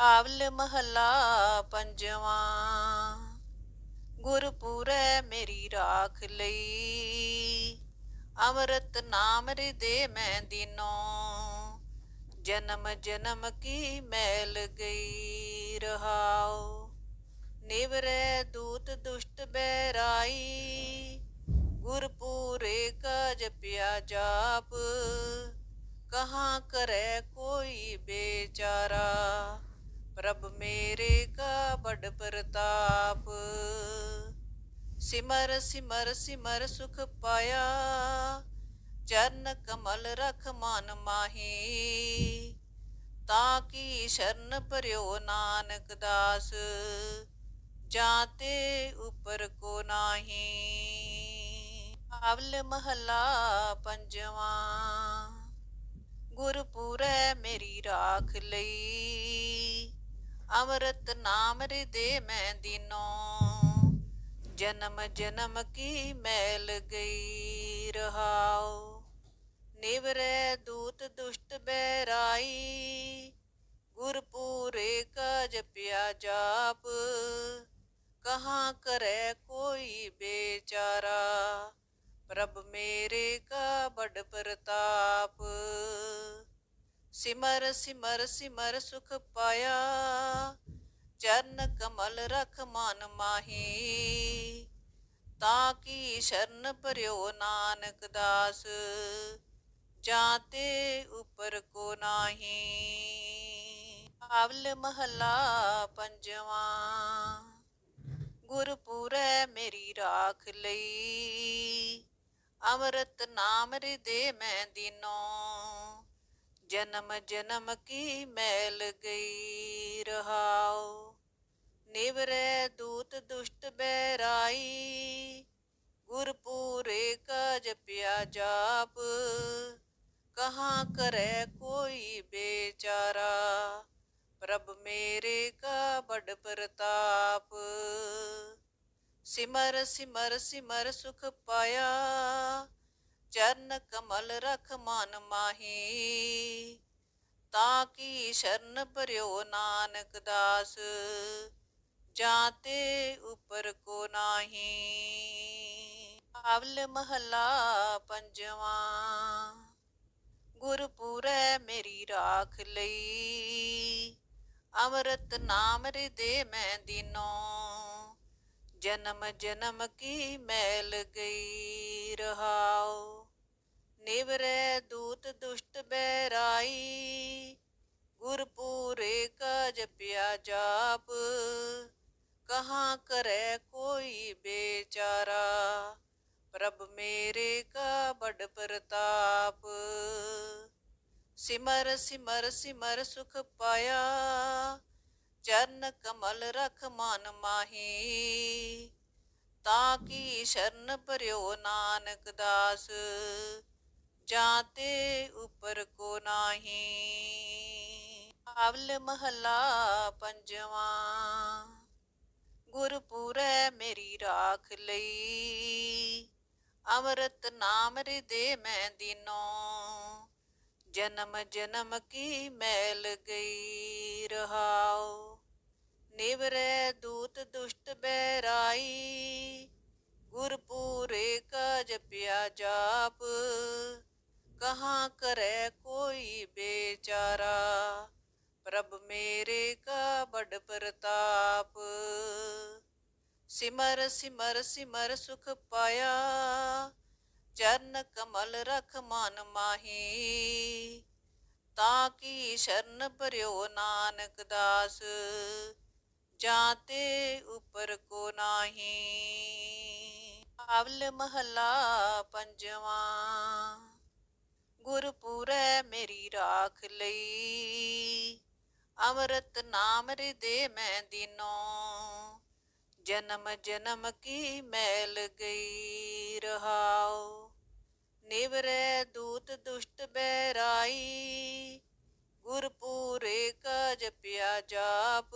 ਆਵਲ ਮਹੱਲਾ ਪੰਜਵਾਂ, ਗੁਰਪੂਰੈ ਮੇਰੀ ਰਾਖ ਲਈ। ਅੰਮ੍ਰਿਤ ਨਾਮ ਹਿਰਦੇ ਮੈਂ ਦਿਨੋ, ਜਨਮ ਜਨਮ ਕੀ ਮੈਲ ਗਈ ਰਹਾਉ। ਨਿਵਰੈ ਦੂਤ ਦੁਸ਼ਟ ਬੈਰਾਈ ਗੁਰਪੂਰੇ ਕਾ ਜਪਿਆ ਜਾਪ। ਕਹਾਂ ਕਰੈ ਕੋਈ ਬੇਚਾਰਾ ਪ੍ਰਭ ਮੇਰੇ ਕਾ ਬੜ ਪ੍ਰਤਾਪ। ਸਿਮਰ ਸਿਮਰ ਸਿਮਰ ਸੁਖ ਪਾਇਆ। ਚਰਨ ਕਮਲ ਰਖ ਮਨ ਮਾਹੀ। ਤਾਂ ਕੀ ਸ਼ਰਨ ਪਰਿਓ ਨਾਨਕ ਦਾਸ। ਜਾਤੇ ਉਪਰ ਕੋ ਨਾਹੀ। ਆਵਲ ਮਹੱਲਾ ਪੰਜਵਾਂ। ਗੁਰਪੂਰੈ ਮੇਰੀ ਰਾਖ ਲਈ। ਅੰਮ੍ਰਿਤ ਨਾਮ ਹਿਰਦੇ ਮੈਂ ਦੀਨੋ। ਜਨਮ ਜਨਮ ਕੀ ਮੈਲ ਗਈ ਰਹਾਉ। ਨਿਵਰੈ ਦੂਤ ਦੁਸ਼ਟ ਬੈਰਾਈ ਗੁਰਪੂਰੇ ਕਾ ਜਪਿਆ ਜਾਪ। ਕਹਾਂ ਕਰੈ ਕੋਈ ਬੇਚਾਰਾ। ਪ੍ਰਭ ਮੇਰੇ ਕਾ ਬੜ ਪ੍ਰਤਾਪ। ਸਿਮਰ ਸਿਮਰ ਸਿਮਰ ਸੁਖ ਪਾਇਆ। ਚਰਨ ਕਮਲ ਰਖ ਮਨ ਮਾਹੀ। ਤਾਂ ਕੀ ਸ਼ਰਨ ਪਰਿਓ ਨਾਨਕ ਦਾਸ। ਜਾਤੇ ਉਪਰ ਕੋ ਨਾਹੀ। ਆਵਲ ਮਹੱਲਾ ਪੰਜਵਾਂ। ਗੁਰਪੂਰੈ ਮੇਰੀ ਰਾਖ ਲਈ। ਅੰਮ੍ਰਿਤ ਨਾਮ ਹਿਰਦੇ ਮੈਂ ਦੀਨੋ। ਜਨਮ ਜਨਮ ਕੀ ਮੈਲ ਗਈ ਰਹਾਉ। ਨਿਵਰੈ ਦੂਤ ਦੁਸ਼ਟ ਬੈਰਾਈ ਗੁਰਪੂਰੇ ਕਾ ਜਪਿਆ ਜਾਪ। ਕਹਾਂ ਕਰੈ ਕੋਈ ਬੇਚਾਰਾ। ਪ੍ਰਭ ਮੇਰੇ ਕਾ ਬੜ ਪ੍ਰਤਾਪ। ਸਿਮਰ ਸਿਮਰ ਸਿਮਰ ਸੁਖ ਪਾਇਆ। ਚਰਨ ਕਮਲ ਰਖ ਮਨ ਮਾਹੀ, ਤਾਂ ਕੀ ਸ਼ਰਨ ਭਰਿਓ ਨਾਨਕ ਦਾਸ, ਜਾਤੇ ਉਪਰ ਕੋ ਨਾਹੀ। ਆਵਲ ਮਹੱਲਾ ਪੰਜਵਾਂ, ਗੁਰਪੂਰੈ ਮੇਰੀ ਰਾਖ ਲਈ। ਅੰਮ੍ਰਿਤ ਨਾਮ ਹਿਰਦੇ ਮੈਂ ਦਿਨੋ, ਜਨਮ ਜਨਮ ਕੀ ਮੈਲ ਗਈ ਰਹਾਓ ਨਿਵਰੈ ਦੂਤ ਦੁਸ਼ਟ ਬੈਰਾਈ ਗੁਰਪੂਰੇ ਕਾ ਜਪਿਆ ਜਾਪ ਕਹਾ ਕਰੈ ਕੋਈ ਬੇਚਾਰਾ, ਪ੍ਰਭ ਮੇਰੇ ਕਾ ਬੜ ਪ੍ਰਤਾਪ। ਸਿਮਰ ਸਿਮਰ ਸਿਮਰ ਸੁਖ ਪਾਇਆ, ਚਰਨ ਕਮਲ ਰਖ ਮਨ ਮਾਹੀ। ਤਾਂ ਕੀ ਸ਼ਰਨ ਭਰਿਓ ਨਾਨਕ ਦਾਸ ਜਾਤੇ ਉਪਰ ਕੋ ਨਾਹੀ। ਆਵਲ ਮਹੱਲਾ ਪੰਜਵਾਂ। ਗੁਰਪੂਰੈ ਮੇਰੀ ਰਾਖ ਲਈ। ਅੰਮ੍ਰਿਤ ਨਾਮ ਹਿਰਦੇ ਮੈਂ ਦਿਨੋ। ਜਨਮ ਜਨਮ ਕੀ ਮੈਲ ਗਈ ਰਹਾਉ। ਨਿਵਰੈ ਦੂਤ ਦੁਸ਼ਟ ਬੈਰਾਈ ਗੁਰਪੂਰੇ ਕਾ ਜਪਿਆ ਜਾਪ। ਕਹਾਂ ਕਰੈ ਕੋਈ ਬੇਚਾਰਾ? ਪ੍ਰਭ ਮੇਰੇ ਕਾ ਬੜ ਪ੍ਰਤਾਪ। ਸਿਮਰ ਸਿਮਰ ਸਿਮਰ ਸੁਖ ਪਾਇਆ। ਚਰਨ ਕਮਲ ਰਖ ਮਨ ਮਾਹੀ। ਤਾਂ ਕੀ ਸ਼ਰਨ ਭਰਿਓ ਨਾਨਕ ਦਾਸ? ਜਾਤੇ ਉਪਰ ਕੋ ਨਾਹੀ। ਆਵਲ ਮਹੱਲਾ ਪੰਜਵਾਂ। ਗੁਰਪੂਰੈ ਮੇਰੀ ਰਾਖ ਲਈ। ਅੰਮ੍ਰਿਤ ਨਾਮ ਹਿਰਦੇ ਮੈਂ ਦਿਨੋ। ਜਨਮ ਜਨਮ ਕੀ ਮੈਲ ਗਈ ਰਹਾਉ। ਨਿਵਰੈ ਦੂਤ ਦੁਸ਼ਟ ਬੈਰਾਈ ਗੁਰਪੂਰੇ ਕਾ ਜਪਿਆ ਜਾਪ।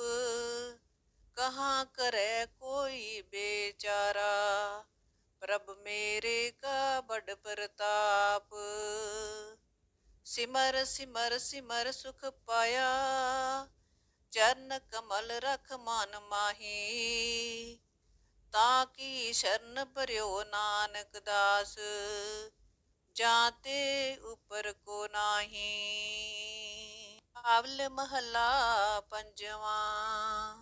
ਕਹਾਂ ਕਰੈ ਕੋਈ ਬੇਚਾਰਾ। ਪ੍ਰਭ ਮੇਰੇ ਕਾ ਬੜ ਪ੍ਰਤਾਪ, ਸਿਮਰ ਸਿਮਰ ਸਿਮਰ ਸੁਖ ਪਾਇਆ, ਚਰਨ ਕਮਲ ਰਖ ਮਨ ਮਾਹੀ, ਤਾਂ ਕੀ ਸ਼ਰਨ ਭਰਿਓ ਨਾਨਕ ਦਾਸ, ਜਾਤੇ ਉਪਰ ਕੋ ਨਾਹੀ। ਆਵਲ ਮਹੱਲਾ ਪੰਜਵਾਂ,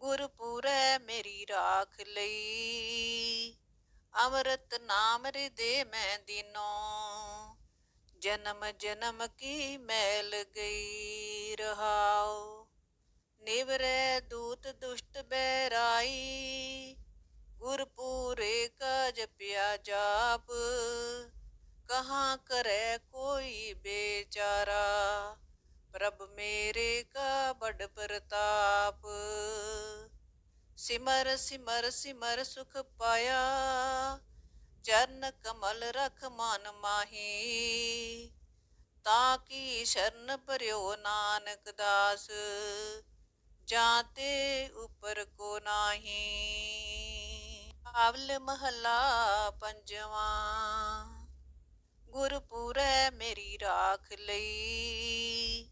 ਗੁਰਪੁਰੈ ਮੇਰੀ ਰਾਖ ਲਈ ਅੰਮ੍ਰਿਤ ਨਾਮ ਹਿਰਦੇ ਮੈਂ ਦਿਨੋ। ਜਨਮ ਜਨਮ ਕੀ ਮੈਲ ਗਈ ਰਹਾਉ। ਨਿਵਰੈ ਦੂਤ ਦੁਸ਼ਟ ਬੈਰਾਈ ਗੁਰਪੂਰੇ ਕਾ ਜਪਿਆ ਜਾਪ। ਕਹਾ ਕਰੈ ਕੋਈ ਬੇਚਾਰਾ। ਪ੍ਰਭ ਮੇਰੇ ਕਾ ਬੜ ਪ੍ਰਤਾਪ। ਸਿਮਰ ਸਿਮਰ ਸਿਮਰ ਸੁਖ ਪਾਇਆ। ਚਰਨ ਕਮਲ ਰਖ ਮਨ ਮਾਹੀ। ਤਾਂ ਕੀ ਸ਼ਰਨ ਭਰਿਓ ਨਾਨਕ ਦਾਸ। ਜਾਤੇ ਉਪਰ ਕੋ ਨਾਹੀ। ਆਵਲ ਮਹੱਲਾ ਪੰਜਵਾਂ। ਗੁਰਪੂਰੈ ਮੇਰੀ ਰਾਖ ਲਈ।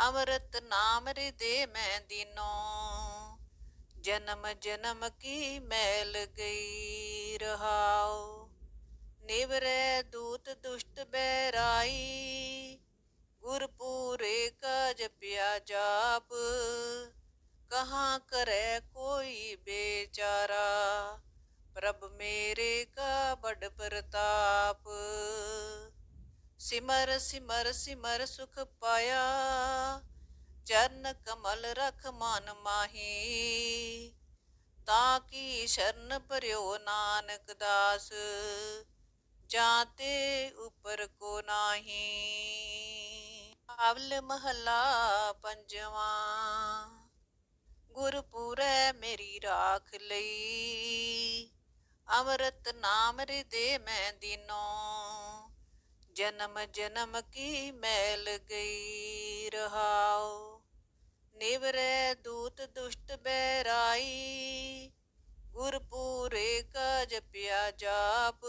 ਅੰਮ੍ਰਿਤ ਨਾਮ ਹਿਰਦੇ ਮੈਂ ਦੀਨੋ। ਜਨਮ ਜਨਮ ਕੀ ਮੈਲ ਗਈ ਰਹਾਉ। ਨਿਵਰੈ ਦੂਤ ਦੁਸ਼ਟ ਬੈਰਾਈ ਗੁਰਪੂਰੇ ਕਾ ਜਪਿਆ ਜਾਪ। ਕਹਾ ਕਰੈ ਕੋਈ ਬੇਚਾਰਾ। ਪ੍ਰਭ ਮੇਰੇ ਕਾ ਬੜ ਪ੍ਰਤਾਪ। ਸਿਮਰ ਸਿਮਰ ਸਿਮਰ ਸੁਖ ਪਾਇਆ। ਚਰਨ ਕਮਲ ਰਖ ਮਨ ਮਾਹੀ, ਤਾਂ ਕੀ ਸ਼ਰਨ ਭਰਿਓ ਨਾਨਕ ਦਾਸ ਜਾਤੇ ਉਪਰ ਕੋ ਨਾਹੀ। ਆਵਲ ਮਹੱਲਾ ਪੰਜਵਾਂ, ਗੁਰਪੂਰੈ ਮੇਰੀ ਰਾਖ ਲਈ। ਅੰਮ੍ਰਿਤ ਨਾਮ ਹਿਰਦੇ ਮੈਂ ਦਿਨੋ, ਜਨਮ ਜਨਮ ਕੀ ਮੈਲ ਗਈ ਰਹਾਓ ਨਿਵਰੈ ਦੂਤ ਦੁਸ਼ਟ ਬੈਰਾਈ ਗੁਰਪੂਰੇ ਕਾ ਜਪਿਆ ਜਾਪ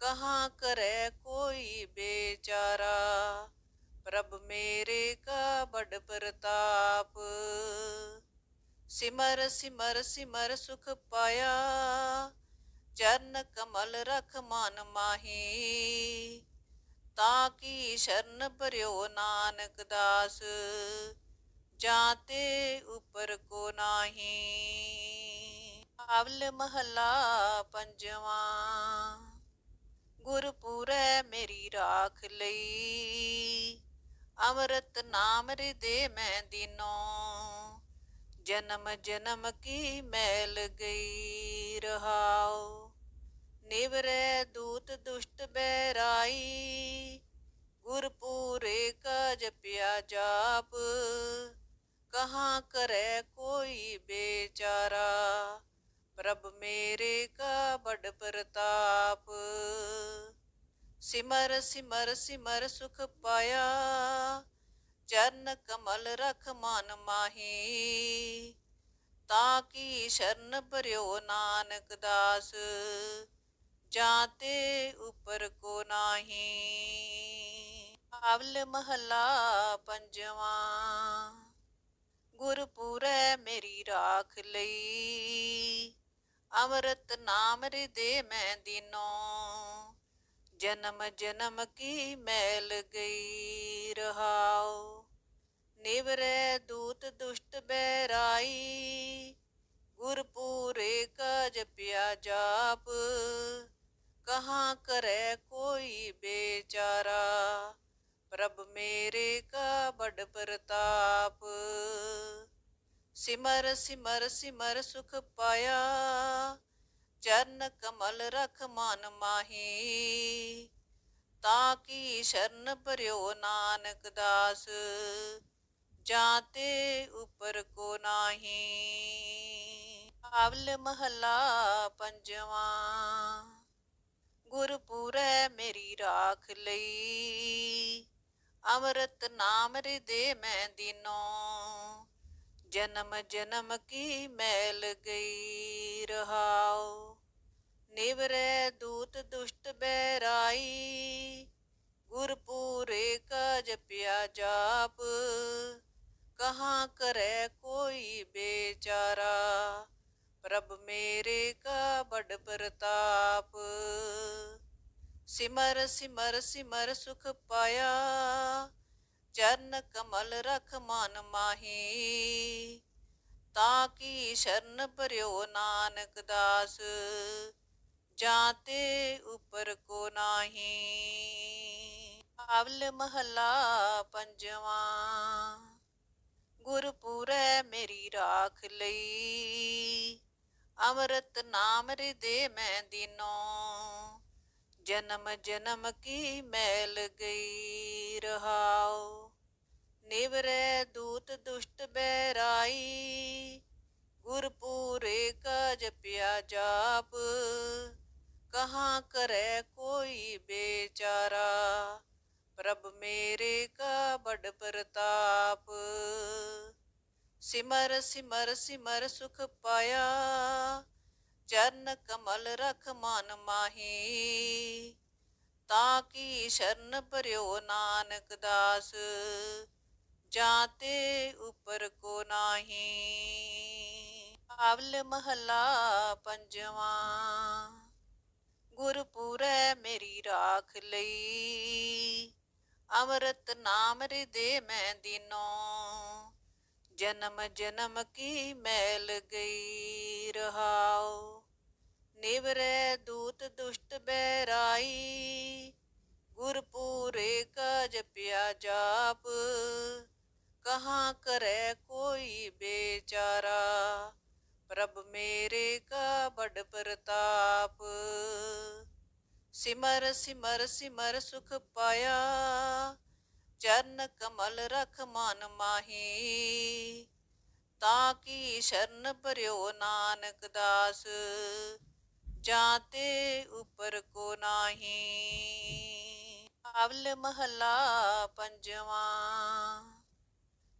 ਕਹਾ ਕਰੈ ਕੋਈ ਬੇਚਾਰਾ, ਪ੍ਰਭ ਮੇਰੇ ਕਾ ਬੜ ਪ੍ਰਤਾਪ। ਸਿਮਰ ਸਿਮਰ ਸਿਮਰ ਸੁਖ ਪਾਇਆ, ਚਰਨ ਕਮਲ ਰਖ ਮਨ ਮਾਹੀ, ਤਾਂ ਕੀ ਸ਼ਰਨ ਭਰਿਓ ਨਾਨਕ ਦਾਸ। ਜਾਤੇ ਉਪਰ ਕੋ ਨਾਹੀ। ਆਵਲ ਮਹੱਲਾ ਪੰਜਵਾਂ। ਗੁਰਪੂਰੈ ਮੇਰੀ ਰਾਖ ਲਈ। ਅੰਮ੍ਰਿਤ ਨਾਮ ਹਿਰਦੇ ਮੈਂ ਦਿਨੋ। ਜਨਮ ਜਨਮ ਕੀ ਮੈਲ ਗਈ ਰਹਾਉ। ਨਿਵਰੈ ਦੂਤ ਦੁਸ਼ਟ ਬੈਰਾਈ ਗੁਰਪੂਰੇ ਕਾ ਜਪਿਆ ਜਾਪ। ਕਹਾਂ ਕਰੈ ਕੋਈ ਬੇਚਾਰਾ? ਪ੍ਰਭ ਮੇਰੇ ਕਾ ਬੜ ਪ੍ਰਤਾਪ। ਸਿਮਰ ਸਿਮਰ ਸਿਮਰ ਸੁਖ ਪਾਇਆ। ਚਰਨ ਕਮਲ ਰਖ ਮਨ ਮਾਹੀ। ਤਾਂ ਕੀ ਸ਼ਰਨ ਭਰਿਓ ਨਾਨਕ ਦਾਸ? ਜਾਤੇ ਉਪਰ ਕੋ ਨਾਹੀ? ਆਵਲ ਮਹੱਲਾ ਪੰਜਵਾਂ। ਗੁਰਪੂਰੈ ਮੇਰੀ ਰਾਖ ਲਈ। ਅੰਮ੍ਰਿਤ ਨਾਮ ਹਿਰਦੇ ਮੈਂ ਦਿਨੋ। ਜਨਮ ਜਨਮ ਕੀ ਮੈਲ ਗਈ ਰਹਾਉ। ਨਿਵਰੈ ਦੂਤ ਦੁਸ਼ਟ ਬੈਰਾਈ ਗੁਰਪੂਰੇ ਕਾ ਜਪਿਆ ਜਾਪ। ਕਹਾਂ ਕਰੈ ਕੋਈ ਬੇਚਾਰਾ। ਪ੍ਰਭ ਮੇਰੇ ਕਾ ਬੜ ਪ੍ਰਤਾਪ। ਸਿਮਰ ਸਿਮਰ ਸਿਮਰ ਸੁਖ ਪਾਇਆ। ਚਰਨ ਕਮਲ ਰਖ ਮਨ ਮਾਹੀ। ਤਾਂ ਕੀ ਸ਼ਰਨ ਭਰਿਓ ਨਾਨਕ ਦਾਸ। ਜਾਂ ਤੇ ਉਪਰ ਕੋ ਨਾਹੀ। ਆਵਲ ਮਹੱਲਾ ਪੰਜਵਾਂ। ਗੁਰਪੁਰੈ ਮੇਰੀ ਰਾਖ ਲਈ। ਅੰਮ੍ਰਿਤ ਨਾਮ ਹਿਰਦੇ ਮੈਂ ਦੀਨੋ। ਜਨਮ ਜਨਮ ਕੀ ਮੈਲ ਗਈ ਰਹਾਉ। ਨਿਵਰੈ ਦੂਤ ਦੁਸ਼ਟ ਬੈਰਾਈ ਗੁਰਪੂਰੇ ਕਾ ਜਪਿਆ ਜਾਪ। ਕਹਾ ਕਰੈ ਕੋਈ ਬੇਚਾਰਾ। ਪ੍ਰਭ ਮੇਰੇ ਕਾ ਬੜ ਪ੍ਰਤਾਪ। ਸਿਮਰ ਸਿਮਰ ਸਿਮਰ ਸੁਖ ਪਾਇਆ। ਚਰਨ ਕਮਲ ਰਖ ਮਨ ਮਾਹੀ। ਤਾਂ ਕੀ ਸ਼ਰਨ ਭਰਿਓ ਨਾਨਕ ਦਾਸ? ਜਾਂ ਤੇ ਉਪਰ ਕੋ ਨਾਹੀ? ਆਵਲ ਮਹਲਾ ਪੰਜਵਾਂ। ਗੁਰਪੁਰੈ ਮੇਰੀ ਰਾਖ ਲਈ। ਅੰਮ੍ਰਿਤ ਨਾਮ ਹਿਰਦੇ ਮੈਂ ਦੀਨੋ। ਜਨਮ ਜਨਮ ਕੀ ਮੈਲ ਗਈ ਰਹਾਉ? ਨਿਵਰੈ ਦੂਤ ਦੁਸ਼ਟ ਬੈਰਾਈ ਗੁਰਪੂਰੇ ਕਾ ਜਪਿਆ ਜਾਪ। ਕਹਾਂ ਕਰੈ ਕੋਈ ਬੇਚਾਰਾ? ਪ੍ਰਭ ਮੇਰੇ ਕਾ ਬੜ ਪ੍ਰਤਾਪ। ਸਿਮਰ ਸਿਮਰ ਸਿਮਰ ਸੁਖ ਪਾਇਆ। ਚਰਨ ਕਮਲ ਰਖ ਮਨ ਮਾਹੀ, ਤਾਂ ਕੀ ਸ਼ਰਨ ਭਰਿਓ ਨਾਨਕ ਦਾਸ ਜਾਂ ਤੇ ਉਪਰ ਕੋ ਨਾਹੀ। ਆਵਲ ਮਹਲਾ ਪੰਜਵਾਂ, ਗੁਰਪੁਰੈ ਮੇਰੀ ਰਾਖ ਲਈ, ਅੰਮ੍ਰਿਤ ਨਾਮ ਹਿਰਦੇ ਮੈਂ ਦੀਨੋ। ਜਨਮ ਜਨਮ ਕੀ ਮੈਲ ਗਈ ਰਹਾਉ? ਨਿਵਰੈ ਦੂਤ ਦੁਸ਼ਟ ਬਹਿਰਾਈ। ਗੁਰਪੂਰੇ ਕਾ ਜਪਿਆ ਜਾਪ। ਕਹਾਂ ਕਰੈ ਕੋਈ ਬੇਚਾਰਾ? ਪ੍ਰਭ ਮੇਰੇ ਕਾ ਬੜ ਪ੍ਰਤਾਪ। ਸਿਮਰ ਸਿਮਰ ਸਿਮਰ ਸੁਖ ਪਾਇਆ। ਚਰਨ ਕਮਲ ਰਖ ਮਨ ਮਾਹੀ, ਤਾਂ ਕੀ ਸ਼ਰਨ ਭਰਿਓ ਨਾਨਕ ਦਾਸ, ਜਾਂ ਤੇ ਉਪਰ ਕੋ ਨਾਹੀ। ਆਵਲ ਮਹਲਾ ਪੰਜਵਾਂ,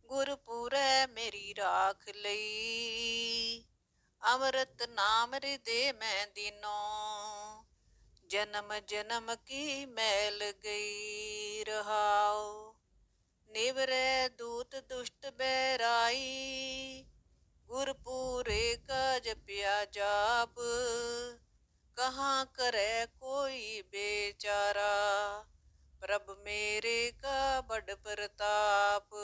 ਗੁਰਪੂਰੈ ਮੇਰੀ ਰਾਖ ਲਈ, ਅੰਮ੍ਰਿਤ ਨਾਮ ਹਿਰਦੇ ਮੈਂ ਦੀਨੋ। ਜਨਮ ਜਨਮ ਕੀ ਮੈਲ ਗਈ ਰਹਾਉ। ਨਿਵਰੈ ਦੂਤ ਦੁਸ਼ਟ ਬੈਰਾਈ ਗੁਰਪੂਰੇ ਕਾ ਜਪਿਆ ਜਾਪ। ਕਹਾਂ ਕਰੈ ਕੋਈ ਬੇਚਾਰਾ। ਪ੍ਰਭ ਮੇਰੇ ਕਾ ਬੜ ਪ੍ਰਤਾਪ।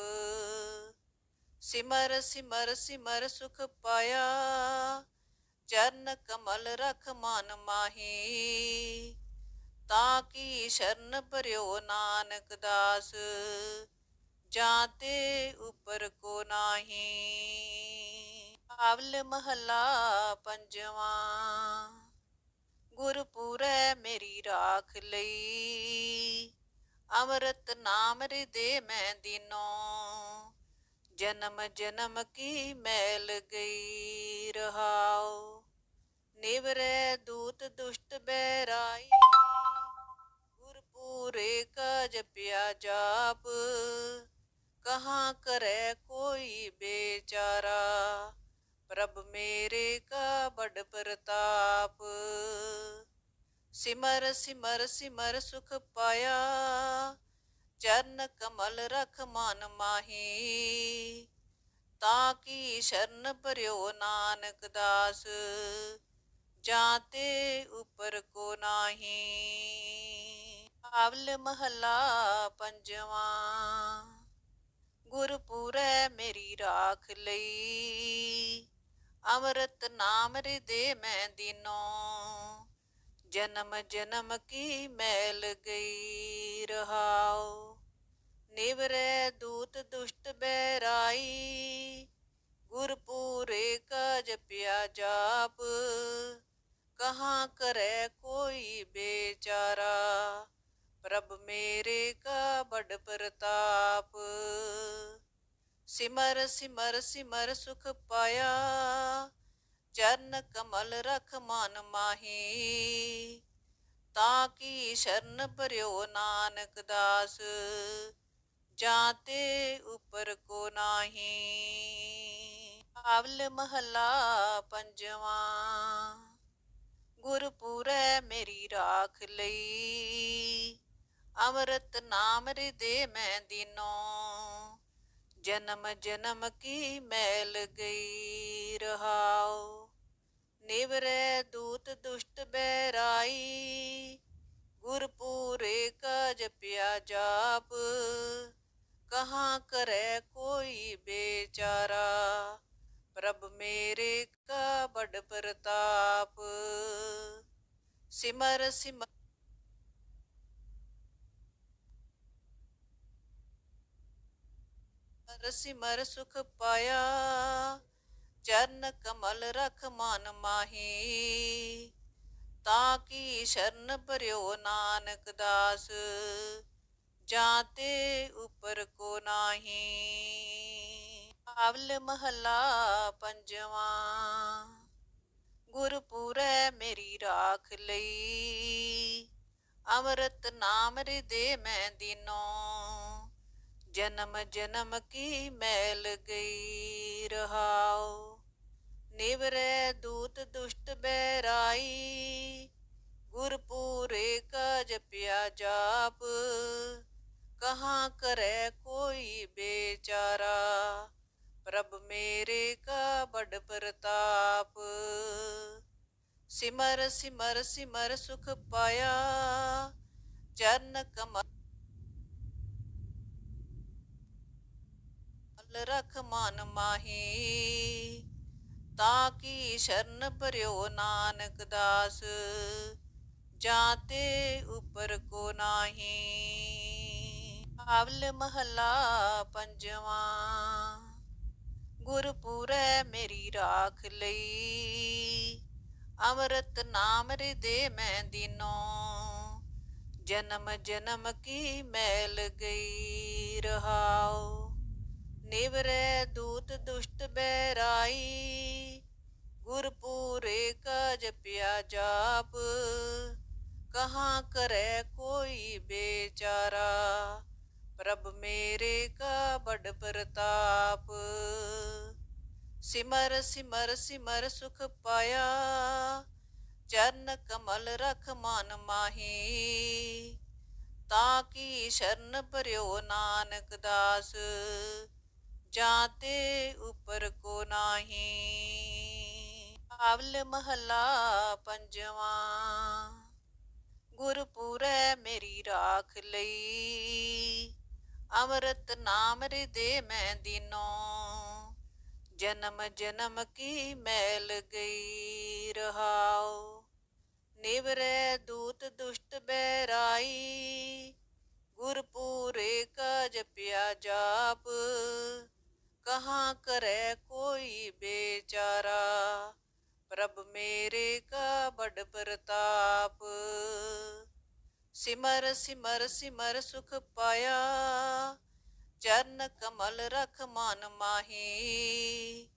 ਸਿਮਰ ਸਿਮਰ ਸਿਮਰ ਸੁਖ ਪਾਇਆ। ਚਰਨ ਕਮਲ ਰਖ ਮਨ ਮਾਹੀ, ਤਾਂ ਕੀ ਸ਼ਰਨ ਭਰਿਓ ਨਾਨਕ ਦਾਸ ਜਾਂ ਤੇ ਉਪਰ ਕੋ ਨਾਹੀ। ਆਵਲ ਮਹਲਾ ਪੰਜਵਾਂ, ਗੁਰਪੂਰੈ ਮੇਰੀ ਰਾਖ ਲਈ। ਅੰਮ੍ਰਿਤ ਨਾਮ ਹਿਰਦੇ ਮੈਂ ਦਿਨੋ, ਜਨਮ ਜਨਮ ਕੀ ਮੈਲ ਗਈ ਰਹਾਓ ਨਿਵਰੈ ਦੂਤ ਦੁਸ਼ਟ ਬੈਰਾਈ ਗੁਰਪੂਰੇ ਕਾ ਜਪਿਆ ਜਾਪ ਕਹਾ ਕਰੈ ਕੋਈ ਬੇਚਾਰਾ। ਪ੍ਰਭ ਮੇਰੇ ਕਾ ਬੜ ਪ੍ਰਤਾਪ। ਸਿਮਰ ਸਿਮਰ ਸਿਮਰ ਸੁਖ ਪਾਇਆ। ਚਰਨ ਕਮਲ ਰਖ ਮਨ ਮਾਹੀ। ਤਾਂ ਕੀ ਸ਼ਰਨ ਭਰਿਓ ਨਾਨਕ ਦਾਸ। ਜਾਂ ਤੇ ਉਪਰ ਕੋ ਨਾਹੀ। ਆਵਲ ਮਹਲਾ ਪੰਜਵਾਂ। ਗੁਰਪੂਰੈ ਮੇਰੀ ਰਾਖ ਲਈ। ਅੰਮ੍ਰਿਤ ਨਾਮ ਹਿਰਦੇ ਮੈਂ ਦਿਨੋ। ਜਨਮ ਜਨਮ ਕੀ ਮੈਲ ਗਈ ਰਹਾਉ। ਨਿਵਰੈ ਦੂਤ ਦੁਸ਼ਟ ਬੈਰਾਈ ਗੁਰਪੂਰੇ ਕਾ ਜਪਿਆ ਜਾਪ। ਕਹਾਂ ਕਰੈ ਕੋਈ ਬੇਚਾਰਾ? ਪ੍ਰਭ ਮੇਰੇ ਕਾ ਬੜ ਪ੍ਰਤਾਪ। ਸਿਮਰ ਸਿਮਰ ਸਿਮਰ ਸੁਖ ਪਾਇਆ। ਚਰਨ ਕਮਲ ਰਖ ਮਨ ਮਾਹੀ। ਤਾਂ ਕੀ ਸ਼ਰਨ ਭਰਿਓ ਨਾਨਕ ਦਾਸ? ਜਾਂ ਤੇ ਉਪਰ ਕੋ ਨਾਹੀ? ਆਵਲ ਮਹਲਾ ਪੰਜਵਾਂ। ਰਾਖ ਲਈ। ਅੰਮ੍ਰਿਤ ਨਾਮ ਹਿਰਦੇ ਮੈਂ ਦਿਨੋ। ਜਨਮ ਜਨਮ ਕੀ ਮੈਲ ਗਈ ਰਹਾਉ। ਨਿਵਰੈ ਦੂਤ ਦੁਸ਼ਟ ਬੈਰਾਈ ਗੁਰਪੂਰੇ ਕਾ ਜਪਿਆ ਜਾਪ। ਕਹਾਂ ਕਰੈ ਕੋਈ ਬੇਚਾਰਾ। ਪ੍ਰਭ ਮੇਰੇ ਕਾ ਬੜ ਪ੍ਰਤਾਪ। ਸਿਮਰ ਸਿਮਰ। ਸਿਮਰ ਸੁਖ ਪਾਇਆ, ਚਰਨ ਕਮਲ ਰਖ ਮਨ ਮਾਹੀ। ਤਾਂ ਕੀ ਸ਼ਰਨ ਭਰਿਓ ਨਾਨਕ ਦਾਸ ਜਾਤੇ ਉਪਰ ਕੋ ਨਾਹੀ। ਆਵਲ ਮਹਲਾ ਪੰਜਵਾਂ। ਗੁਰਪੂਰੈ ਮੇਰੀ ਰਾਖ ਲਈ। ਅੰਮ੍ਰਿਤ ਨਾਮ ਹਿਰਦੇ ਮੈਂ ਦਿਨੋ। ਜਨਮ ਜਨਮ ਕੀ ਮੈਲ ਗਈ ਰਹਾਉ। ਨਿਵਰੈ ਦੂਤ ਦੁਸ਼ਟ ਬੈਰਾਈ ਗੁਰਪੂਰੇ ਕਾ ਜਪਿਆ ਜਾਪ। ਕਹਾਂ ਕਰੈ ਕੋਈ ਬੇਚਾਰਾ। ਪ੍ਰਭ ਮੇਰੇ ਕਾ ਬੜ ਪ੍ਰਤਾਪ। ਸਿਮਰ ਸਿਮਰ ਸਿਮਰ ਸੁਖ ਪਾਇਆ ਚਰਨ ਕਮਲ ਰਖ ਮਨ ਮਾਹੀ, ਤਾਂ ਕੀ ਸ਼ਰਨ ਭਰਿਓ ਨਾਨਕ ਦਾਸ। ਜਾਂ ਤੇ ਉਪਰ ਕੋ ਨਾਹੀ। ਆਵਲ ਮਹਲਾ ਪੰਜਵਾਂ। ਗੁਰਪੂਰੈ ਮੇਰੀ ਰਾਖ ਲਈ। ਅੰਮ੍ਰਿਤ ਨਾਮ ਹਿਰਦੇ ਮੈਂ ਦਿਨੋ। ਜਨਮ ਜਨਮ ਕੀ ਮੈਲ ਗਈ ਰਹਾਉ। ਨਿਵਰੈ ਦੂਤ ਦੁਸ਼ਟ ਬੈਰਾਈ ਗੁਰਪੂਰੇ ਕਾ ਜਪਿਆ ਜਾਪ। ਕਹਾਂ ਕਰੈ ਕੋਈ ਬੇਚਾਰਾ। ਪ੍ਰਭ ਮੇਰੇ ਕਾ ਬੜ ਪ੍ਰਤਾਪ। ਸਿਮਰ ਸਿਮਰ ਸਿਮਰ ਸੁਖ ਪਾਇਆ। ਚਰਨ ਕਮਲ ਰਖ ਮਨ ਮਾਹੀ। ਤਾਂ ਕੀ ਸ਼ਰਨ ਭਰਿਓ ਨਾਨਕ ਦਾਸ। ਜਾਤੇ ਉਪਰ ਕੋ ਨਾਹੀ। ਆਵਲ ਮਹਲਾ ਪੰਜਵਾਂ। ਗੁਰਪੁਰੈ ਮੇਰੀ ਰਾਖ ਲਈ। ਅੰਮ੍ਰਿਤ ਨਾਮ ਹਿਰਦੇ ਮੈਂ ਦੀਨੋ। ਜਨਮ ਜਨਮ ਕੀ ਮੈਲ ਗਈ ਰਹਾਉ। ਨਿਵਰੈ ਦੂਤ ਦੁਸ਼ਟ ਬਹਿਰਾਈ। ਗੁਰਪੂਰੇ ਕਾ ਜਪਿਆ ਜਾਪ ਕਹਾਂ ਕਰੈ ਕੋਈ ਬੇਚਾਰਾ। ਪ੍ਰਭ ਮੇਰੇ ਕਾ ਬੜ ਪ੍ਰਤਾਪ। ਸਿਮਰ ਸਿਮਰ ਸਿਮਰ ਸੁਖ ਪਾਇਆ, ਚਰਨ ਕਮਲ ਰਖ ਮਨ ਮਾਹੀ।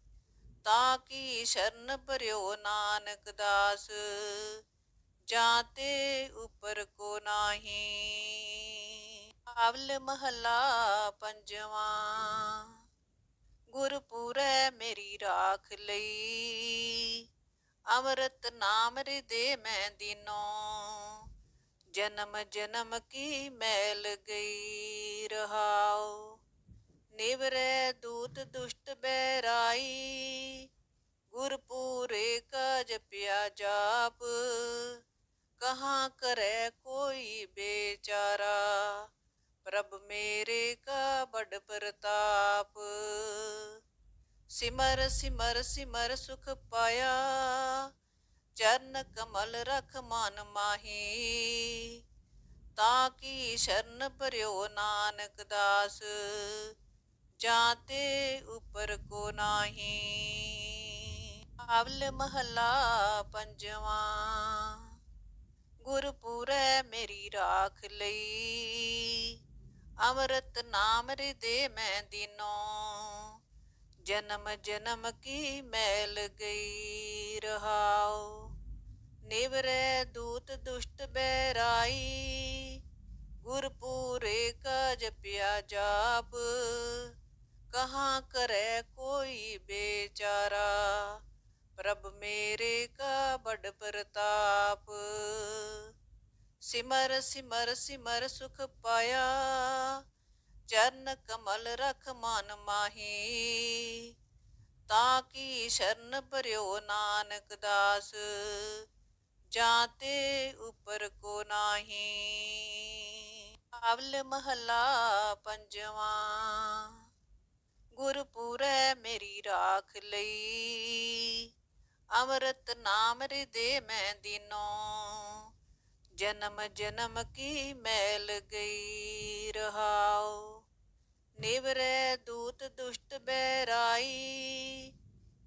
ਤਾਂ ਕੀ ਸ਼ਰਨ ਭਰਿਓ ਨਾਨਕ ਦਾਸ, ਜਾਂ ਤੇ ਉਪਰ ਕੋ ਨਾਹੀ। ਆਵਲ ਮਹਲਾ ਪੰਜਵਾਂ, ਗੁਰਪੁਰੈ ਮੇਰੀ ਰਾਖ ਲਈ। ਅੰਮ੍ਰਿਤ ਨਾਮ ਹਿਰਦੇ ਮੈਂ ਦੀਨੋ। ਜਨਮ ਜਨਮ ਕੀ ਮੈਲ ਗਈ ਰਹਾਉ? ਨਿਵਰੈ ਦੂਤ ਦੁਸ਼ਟ ਬੈਰਾਈ ਗੁਰਪੂਰੇ ਕਾ ਜਪਿਆ ਜਾਪ ਕਹਾ ਕਰੈ ਕੋਈ ਬੇਚਾਰਾ? ਪ੍ਰਭ ਮੇਰੇ ਕਾ ਬੜ ਪ੍ਰਤਾਪ। ਸਿਮਰ ਸਿਮਰ ਸਿਮਰ ਸੁਖ ਪਾਇਆ। ਚਰਨ ਕਮਲ ਰਖ ਮਨ ਮਾਹੀ, ਤਾਂ ਕੀ ਸ਼ਰਨ ਭਰਿਓ ਨਾਨਕ ਦਾਸ ਜਾਤੇ ਉਪਰ ਕੋ ਨਾਹੀ। ਆਵਲ ਮਹਲਾ ਪੰਜਵਾਂ, ਗੁਰਪੁਰੈ ਮੇਰੀ ਰਾਖ ਲਈ। ਅੰਮ੍ਰਿਤ ਨਾਮ ਹਿਰਦੇ ਮੈਂ ਦਿਨੋ, ਜਨਮ ਜਨਮ ਕੀ ਮੈਲ ਗਈ ਰਹਾਓ ਨਿਵਰੈ ਦੂਤ ਦੁਸ਼ਟ ਬੈਰਾਈ ਗੁਰਪੂਰੇ ਕਾ ਜਪਿਆ ਜਾਪ, ਕਹਾਂ ਕਰੈ ਕੋਈ ਬੇਚਾਰਾ, ਪ੍ਰਭ ਮੇਰੇ ਕਾ ਬੜ ਪ੍ਰਤਾਪ। ਸਿਮਰ ਸਿਮਰ ਸਿਮਰ ਸੁਖ ਪਾਇਆ, ਚਰਨ ਕਮਲ ਰਖ ਮਨ ਮਾਹੀ, ਤਾਂ ਕੀ ਸ਼ਰਨ ਭਰਿਓ ਨਾਨਕ ਦਾਸ। ਜਾਤੇ ਉਪਰ ਕੋ ਨਾਹੀ। ਆਵਲ ਮਹੱਲਾ ਪੰਜਵਾਂ। ਗੁਰਪੂਰੈ ਮੇਰੀ ਰਾਖ ਲਈ। ਅੰਮ੍ਰਿਤ ਨਾਮ ਹਿਰਦੇ ਮੈਂ ਦਿਨੋ। ਜਨਮ ਜਨਮ ਕੀ ਮੈਲ ਗਈ ਰਹਾਉ। ਨਿਵਰੈ ਦੂਤ ਦੁਸ਼ਟ ਬੈਰਾਈ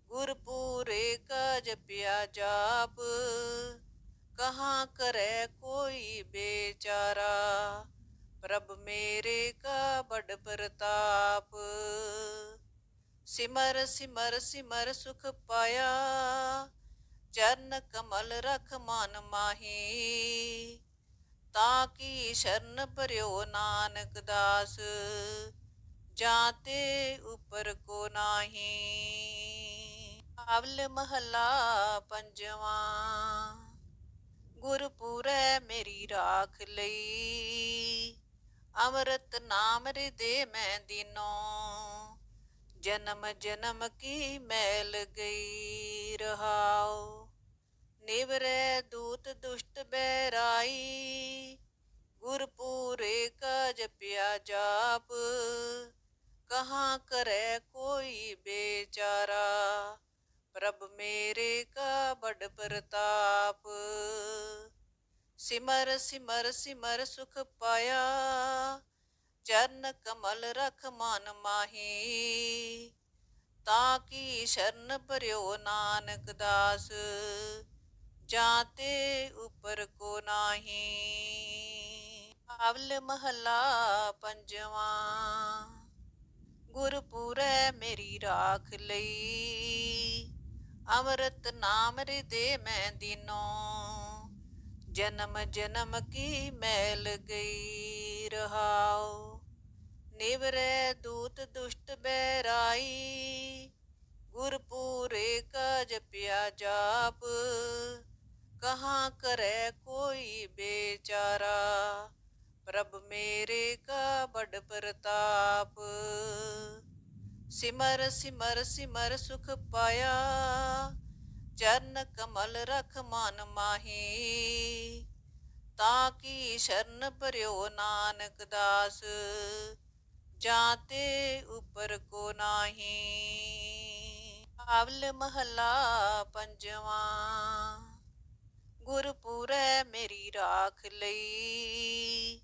ਗੁਰਪੂਰੇ ਕਾ ਜਪਿਆ ਜਾਪ। ਕਹਾਂ ਕਰੈ ਕੋਈ ਬੇਚਾਰਾ? ਪ੍ਰਭ ਮੇਰੇ ਕਾ ਬੜ ਪ੍ਰਤਾਪ। ਸਿਮਰ ਸਿਮਰ ਸਿਮਰ ਸੁਖ ਪਾਇਆ। ਚਰਨ ਕਮਲ ਰਖ ਮਨ ਮਾਹੀ। ਤਾਂ ਕੀ ਸ਼ਰਨ ਭਰਿਓ ਨਾਨਕ ਦਾਸ? ਜਾਤੇ ਉਪਰ ਕੋ ਨਾਹੀ। ਆਵਲ ਮਹੱਲਾ ਪੰਜਵਾਂ। ਗੁਰਪੂਰੈ ਮੇਰੀ ਰਾਖ ਲਈ। ਅੰਮ੍ਰਿਤ ਨਾਮ ਹਿਰਦੇ ਮੈਂ ਦਿਨੋ। ਜਨਮ ਜਨਮ ਕੀ ਮੈਲ ਗਈ ਰਹਾਉ। ਨਿਵਰੈ ਦੂਤ ਦੁਸ਼ਟ ਬੈਰਾਈ ਗੁਰਪੂਰੇ ਕਾ ਜਪਿਆ ਜਾਪ। ਕਹਾਂ ਕਰੈ ਕੋਈ ਬੇਚਾਰਾ। ਪ੍ਰਭ ਮੇਰੇ ਕਾ ਬੜ ਪ੍ਰਤਾਪ। ਸਿਮਰ ਸਿਮਰ ਸਿਮਰ ਸੁਖ ਪਾਇਆ। ਚਰਨ ਕਮਲ ਰਖ ਮਨ ਮਾਹੀ। ਤਾਂ ਕੀ ਸ਼ਰਨ ਭਰਿਓ ਨਾਨਕ ਦਾਸ। ਜਾਂ ਤੇ ਉਪਰ ਕੋ ਨਾਹੀ। ਆਵਲ ਮਹੱਲਾ ਪੰਜਵਾਂ। ਗੁਰਪੁਰੈ ਮੇਰੀ ਰਾਖ ਲਈ। ਅੰਮ੍ਰਿਤ ਨਾਮ ਹਿਰਦੇ ਮੈਂ ਦਿਨੋ। ਜਨਮ ਜਨਮ ਕੀ ਮੈਲ ਗਈ ਰਹਾਉ। ਨਿਵਰੈ ਦੂਤ ਦੁਸ਼ਟ ਬੈਰਾਈ ਗੁਰਪੂਰੇ ਕਾ ਜਪਿਆ ਜਾਪ ਕਹਾਂ ਕਰੈ ਕੋਈ ਬੇਚਾਰਾ। ਪ੍ਰਭ ਮੇਰੇ ਕਾ ਬੜ ਪ੍ਰਤਾਪ। ਸਿਮਰ ਸਿਮਰ ਸਿਮਰ ਸੁਖ ਪਾਇਆ, ਚਰਨ ਕਮਲ ਰਖ ਮਨ ਮਾਹੀ। ਤਾਂ ਕੀ ਸ਼ਰਨ ਭਰਿਓ ਨਾਨਕ ਦਾਸ, ਜਾਂ ਤੇ ਉਪਰ ਕੋ ਨਾਹੀ। ਆਵਲ ਮਹੱਲਾ ਪੰਜਵਾਂ, ਗੁਰਪੁਰੈ ਮੇਰੀ ਰਾਖ ਲਈ।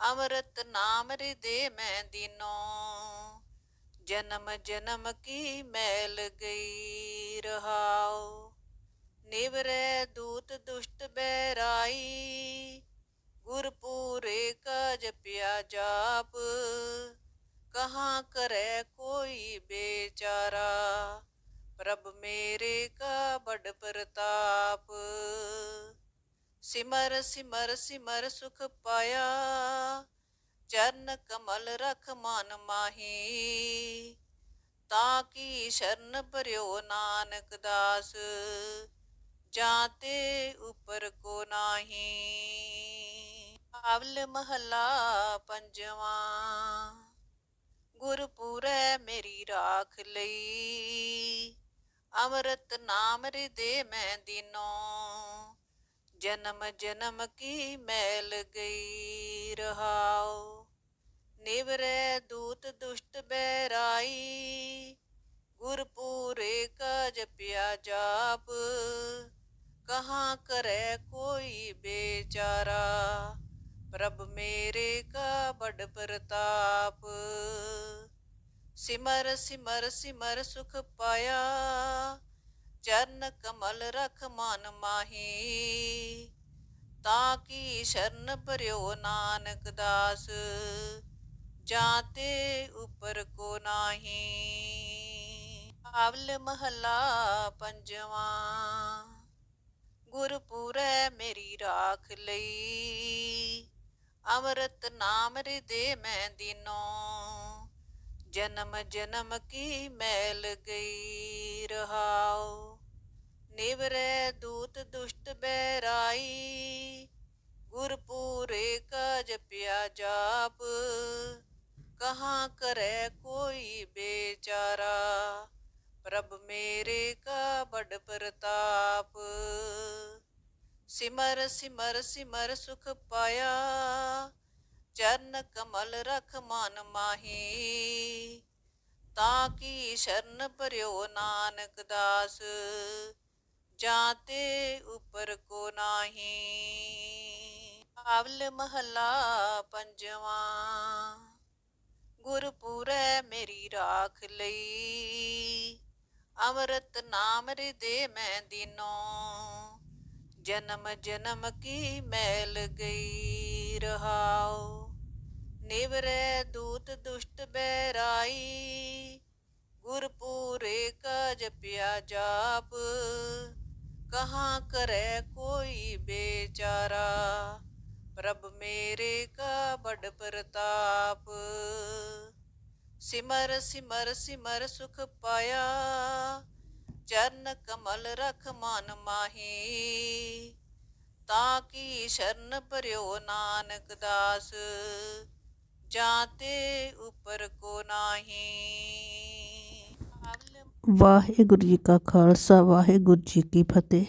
ਅੰਮ੍ਰਿਤ ਨਾਮ ਹਿਰਦੇ ਮੈਂ ਦੀਨੋ ਜਨਮ ਜਨਮ ਕੀ ਮੈਲ ਗਈ ਰਹਾਉ? ਨਿਵਰੈ ਦੂਤ ਦੁਸ਼ਟ ਬੈਰਾਈ ਗੁਰਪੂਰੇ ਕਾ ਜਪਿਆ ਜਾਪ ਕਹਾ ਕਰੈ ਕੋਈ ਬੇਚਾਰਾ? ਪ੍ਰਭ ਮੇਰੇ ਕਾ ਬੜ ਪ੍ਰਤਾਪ। ਸਿਮਰ ਸਿਮਰ ਸਿਮਰ ਸੁਖ ਪਾਇਆ। ਚਰਨ ਕਮਲ ਰਖ ਮਨ ਮਾਹੀ, ਤਾਂ ਕੀ ਸ਼ਰਨ ਭਰਿਓ ਨਾਨਕ ਦਾਸ ਜਾਂ ਤੇ ਉਪਰ ਕੋ ਨਾਹੀ। ਆਵਲ ਮਹੱਲਾ ਪੰਜਵਾਂ, ਗੁਰਪੁਰੈ ਮੇਰੀ ਰਾਖ ਲਈ। ਅੰਮ੍ਰਿਤ ਨਾਮ ਹਿਰਦੇ ਮੈਂ ਦਿਨੋ, ਜਨਮ ਜਨਮ ਕੀ ਮੈਲ ਗਈ ਰਹਾਉ। ਨਿਵਰੈ ਦੂਤ ਦੁਸ਼ਟ ਬੈਰਾਈ ਗੁਰਪੂਰੇ ਕਾ ਜਪਿਆ ਜਾਪ, ਕਹਾਂ ਕਰੈ ਕੋਈ ਬੇਚਾਰਾ, ਪ੍ਰਭ ਮੇਰੇ ਕਾ ਬੜ ਪ੍ਰਤਾਪ। ਸਿਮਰ ਸਿਮਰ ਸਿਮਰ ਸੁਖ ਪਾਇਆ, ਚਰਨ ਕਮਲ ਰਖ ਮਨ ਮਾਹੀ, ਤਾਂ ਕੀ ਸ਼ਰਨ ਭਰਿਓ ਨਾਨਕ ਦਾਸ। ਜਾਤੇ ਉਪਰ ਕੋ ਨਾਹੀ। ਆਵਲ ਮਹੱਲਾ ਪੰਜਵਾਂ। ਗੁਰਪੂਰੈ ਮੇਰੀ ਰਾਖ ਲਈ। ਅੰਮ੍ਰਿਤ ਨਾਮ ਹਿਰਦੇ ਮੈਂ ਦਿਨੋ। ਜਨਮ ਜਨਮ ਕੀ ਮੈਲ ਗਈ ਰਹਾਉ। ਨਿਵਰੈ ਦੂਤ ਦੁਸ਼ਟ ਬੈਰਾਈ ਗੁਰਪੂਰੇ ਕਾ ਜਪਿਆ ਜਾਪ। ਕਹਾਂ ਕਰੇ ਕੋਈ ਬੇਚਾਰਾ? ਪ੍ਰਭ ਮੇਰੇ ਕਾ ਬੜ ਪ੍ਰਤਾਪ। ਸਿਮਰ ਸਿਮਰ ਸਿਮਰ ਸੁਖ ਪਾਇਆ। ਚਰਨ ਕਮਲ ਰਖ ਮਨ ਮਾਹੀ। ਤਾਂ ਕੀ ਸ਼ਰਨ ਭਰਿਓ ਨਾਨਕ ਦਾਸ? ਜਾਤੇ ਉਪਰ ਕੋ ਨਾਹੀ। ਆਵਲ ਮਹਲਾ ਪੰਜਵਾਂ। ਗੁਰਪੂਰੈ ਮੇਰੀ ਰਾਖ ਲਈ। ਅੰਮ੍ਰਿਤ ਨਾਮ ਹਿਰਦੇ ਮੈਂ ਦਿਨੋ। ਜਨਮ ਜਨਮ ਕੀ ਮੈਲ ਗਈ ਰਹਾਉ। ਨਿਵਰੈ ਦੂਤ ਦੁਸ਼ਟ ਬੈਰਾਈ ਗੁਰਪੂਰੇ ਕਾ ਜਪਿਆ ਜਾਪ ਕਹਾਂ ਕਰੈ ਕੋਈ ਬੇਚਾਰਾ। ਪ੍ਰਭ ਮੇਰੇ ਕਾ ਬੜ ਪ੍ਰਤਾਪ। ਸਿਮਰ ਸਿਮਰ ਸਿਮਰ ਸੁਖ ਪਾਇਆ। ਚਰਨ ਕਮਲ ਰਖ ਮਨ ਮਾਹੀ। ਤਾਂ ਕੀ ਸ਼ਰਨ ਭਰਿਓ ਨਾਨਕ ਦਾਸ। ਜਾਤੇ ਉਪਰ ਕੋ ਨਾਹੀ। ਵਾਹਿਗੁਰੂ ਜੀ ਕਾ ਖਾਲਸਾ, ਵਾਹਿਗੁਰੂ ਜੀ ਕੀ ਫਤਿਹ।